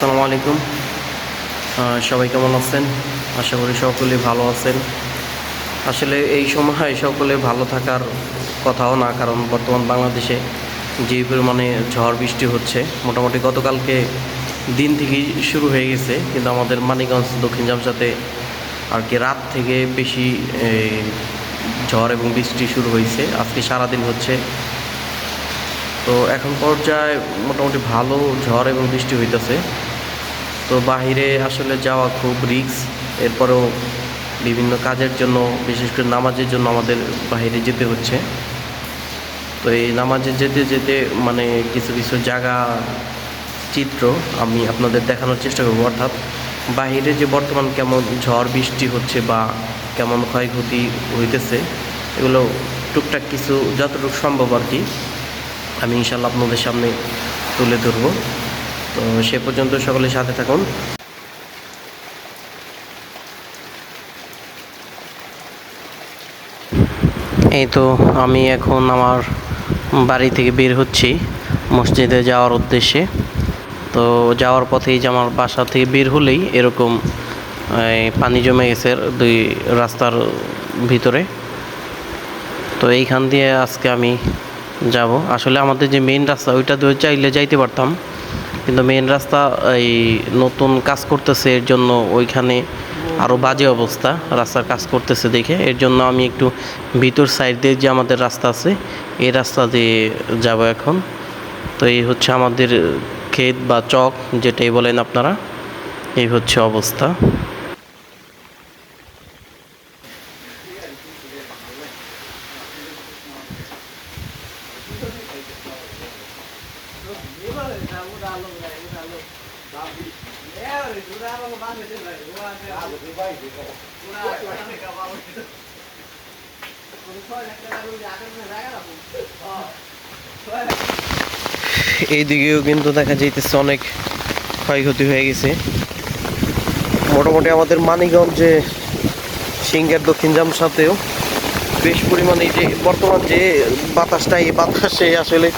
আসসালামু আলাইকুম। সবাই কেমন আছেন? আশা করি সকলে ভালো আছেন। আসলে এই সময় সকলে ভালো থাকার কথাও না, কারণ বর্তমান বাংলাদেশে যে পরিমাণে ঝড় বৃষ্টি হচ্ছে, মোটামুটি গতকালকে দিন থেকেই শুরু হয়ে গেছে, কিন্তু আমাদের মানিকগঞ্জ, দক্ষিণ জামসাতে আর কি রাত থেকে বেশি ঝড় এবং বৃষ্টি শুরু হয়েছে। আজকে সারাদিন হচ্ছে। তো এখন পর্যায়ে মোটামুটি ভালো ঝড় এবং বৃষ্টি হইতেছে। তো বাহিরে আসলে যাওয়া খুব রিস্ক। এরপরেও বিভিন্ন কাজের জন্য, বিশেষ করে নামাজের জন্য আমাদের বাইরে যেতে হচ্ছে। তো এই নামাজে যেতে যেতে মানে কিছু কিছু জায়গা চিত্র আমি আপনাদের দেখানোর চেষ্টা করব। অর্থাৎ বাহিরে যে বর্তমান কেমন ঝড় বৃষ্টি হচ্ছে বা কেমন ক্ষয়ক্ষতি হইতেছে, এগুলো টুকটাক কিছু যতটুকু সম্ভব আর কি আমি ইনশাল্লাহ আপনাদের সামনে তুলে ধরবো। তো সে পর্যন্ত সকলের সাথে থাকুন। এই তো আমি এখন আমার বাড়ি থেকে বের হচ্ছি মসজিদে যাওয়ার উদ্দেশ্যে। তো যাওয়ার পথেই যে আমার বাসা থেকে বের হলেই এরকম পানি জমে গেছে দুই রাস্তার ভিতরে। তো এইখান দিয়ে আজকে আমি যাব। আসলে আমাদের যে মেইন রাস্তা, ওইটা দিয়ে চাইলে যাইতে পারতাম। কিন্তু মেন রাস্তা এই নতুন কাজ করতেছে, এর জন্য ওইখানে আরও বাজে অবস্থা, রাস্তার কাজ করতেছে দেখে। এর জন্য আমি একটু ভিতর সাইড দিয়ে যে আমাদের রাস্তা আছে, এই রাস্তা দিয়ে যাব এখন। তো এই হচ্ছে আমাদের ক্ষেত বা চক, যেটাই বলেন আপনারা, এই হচ্ছে অবস্থা। এই দিকেও কিন্তু দেখা যাইতেছে অনেক ক্ষয়ক্ষতি হয়ে গেছে। মোটামুটি আমাদের মানিকগঞ্জে সিঙ্গার দক্ষিণ জামসাতেও বেশ পরিমাণে যে বর্তমান যে বাতাসটা, এই বাতাসে আসলে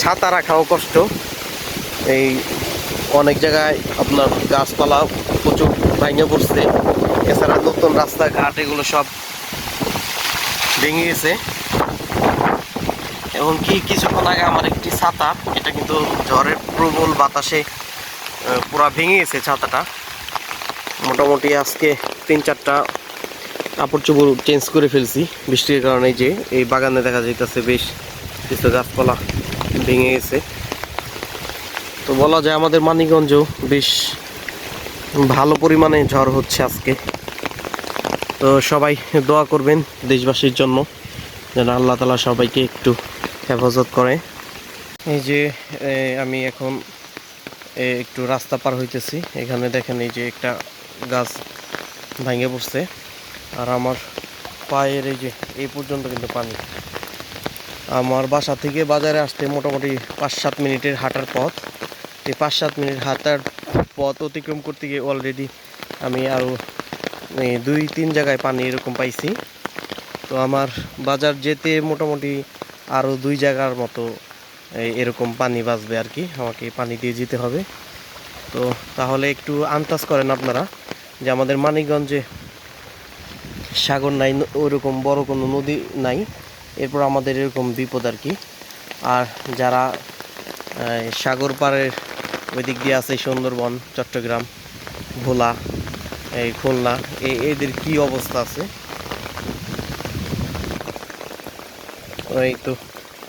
ছাতা রাখাও কষ্ট। এই অনেক জায়গায় আপনার গাছপালা প্রচুর ভাঙে পড়ছে। এছাড়া নতুন রাস্তাঘাট, এগুলো সব ভেঙে গেছে এবং কি কিছুক্ষণ আগে আমার একটি ছাতা, এটা কিন্তু ঝড়ের প্রবল বাতাসে পুরা ভেঙে গেছে ছাতাটা। মোটামুটি আজকে তিন চারটা কাপড় চোপড় চেঞ্জ করে ফেলছি। বৃষ্টির কারণে যে, এই বাগানে দেখা যাইতেছে বেশ কিছু গাছপালা ভেঙে গেছে। তো বলা যায় আমাদের মানিকগঞ্জেও বেশ ভালো পরিমাণে ঝড় হচ্ছে আজকে। তো সবাই দোয়া করবেন দেশবাসীর জন্য, যেন আল্লাহ তালা সবাইকে একটু হেফাজত করে। এই যে আমি এখন একটু রাস্তা পার হইতেছি। এখানে দেখেন এই যে একটা গাছ ভেঙে পড়ছে। আর আমার পায়ের এই যে, এই পর্যন্ত কিন্তু পানি। আমার বাসা থেকে বাজারে আসতে মোটামুটি পাঁচ সাত মিনিটের হাঁটার পথ। এই পাঁচ সাত মিনিট হাঁটার পথ অতিক্রম করতে গিয়ে অলরেডি আমি আরও দুই তিন জায়গায় পানি এরকম পাইছি। তো আমার বাজার যেতে মোটামুটি আরও দুই জায়গার মতো এরকম পানি বাঁচবে আর কি। আমাকে পানি দিয়ে যেতে হবে। তো তাহলে একটু আন্দাজ করেন আপনারা যে আমাদের মানিকগঞ্জে সাগর নাই, ওইরকম বড় কোনো নদী নাই। এরপর আমাদের এরকম বিপদ আর কি। আর যারা সাগর পাড়ের ওই দিক দিয়ে আছে সুন্দরবন, চট্টগ্রাম, ভোলা, এই খুলনা এদের কি অবস্থা আছে? এই তো,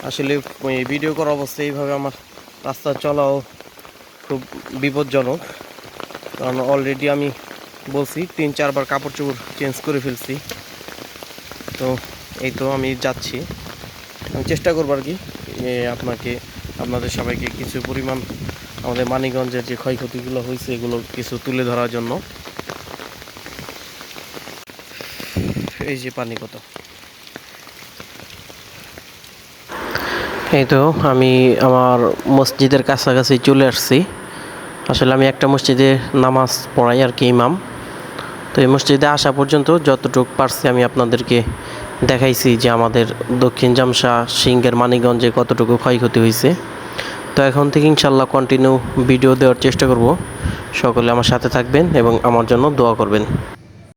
আসলে ভিডিও করার অবস্থা এইভাবে আমার রাস্তা চলাও খুব বিপজ্জনক। কারণ অলরেডি আমি বলছি, তিন, চারবার কাপড় চোপড় চেঞ্জ করে ফেলছি। তো এই তো আমি যাচ্ছি। আমি চেষ্টা করব আর কি আপনাকে, আপনাদের সবাইকে কিছু পরিমাণ আমাদের মানিকগঞ্জের যে ক্ষয়ক্ষতিগুলো হয়েছে, এগুলো কিছু তুলে ধরার জন্য। এই যে পানি কত। এই তো আমি আমার মসজিদের কাছাকাছি চলে আসছি। আসলে আমি একটা মসজিদে নামাজ পড়াই আর কি ইমাম। তো এই মসজিদে আসা পর্যন্ত যতটুকু পারছি আমি আপনাদেরকে দেখাইছি যে আমাদের দক্ষিণ জামসা সিংহের মানিগঞ্জে কতটুকু ক্ষয়ক্ষতি হয়েছে। তো এখন থেকে ইনশাল্লাহ কন্টিনিউ ভিডিও দেওয়ার চেষ্টা করব। সকলে আমার সাথে থাকবেন এবং আমার জন্য দোয়া করবেন।